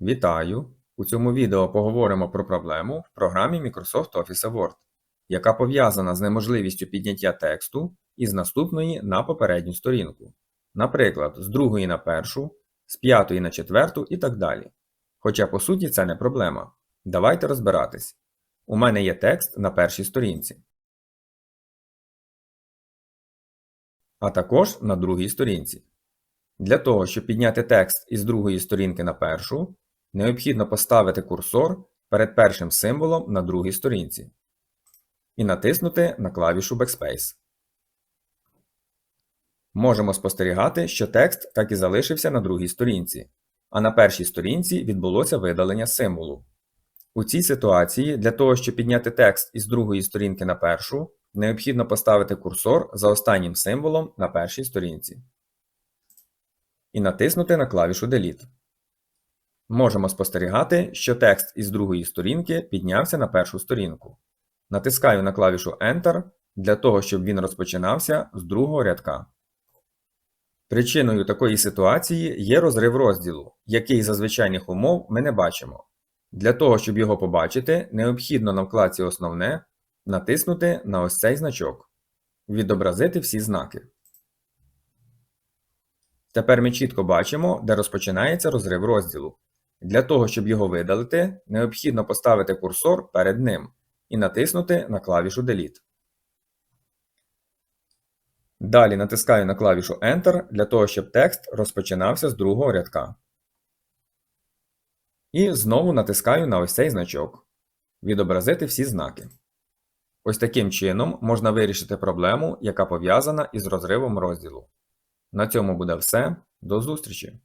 Вітаю! У цьому відео поговоримо про проблему в програмі Microsoft Office Word, яка пов'язана з неможливістю підняття тексту із наступної на попередню сторінку. Наприклад, з другої на першу, з п'ятої на четверту і так далі. Хоча по суті це не проблема. Давайте розбиратись. У мене є текст на першій сторінці, а також на другій сторінці. Для того, щоб підняти текст із другої сторінки на першу, необхідно поставити курсор перед першим символом на другій сторінці і натиснути на клавішу Backspace. Можемо спостерігати, що текст так і залишився на другій сторінці, а на першій сторінці відбулося видалення символу. У цій ситуації для того, щоб підняти текст із другої сторінки на першу, необхідно поставити курсор за останнім символом на першій сторінці і натиснути на клавішу Delete. Можемо спостерігати, що текст із другої сторінки піднявся на першу сторінку. Натискаю на клавішу Enter для того, щоб він розпочинався з другого рядка. Причиною такої ситуації є розрив розділу, який за звичайних умов ми не бачимо. Для того, щоб його побачити, необхідно на вкладці Основне натиснути на ось цей значок, відобразити всі знаки. Тепер ми чітко бачимо, де розпочинається розрив розділу. Для того, щоб його видалити, необхідно поставити курсор перед ним і натиснути на клавішу Delete. Далі натискаю на клавішу Enter для того, щоб текст розпочинався з другого рядка. І знову натискаю на ось цей значок. Відобразити всі знаки. Ось таким чином можна вирішити проблему, яка пов'язана із розривом розділу. На цьому буде все. До зустрічі!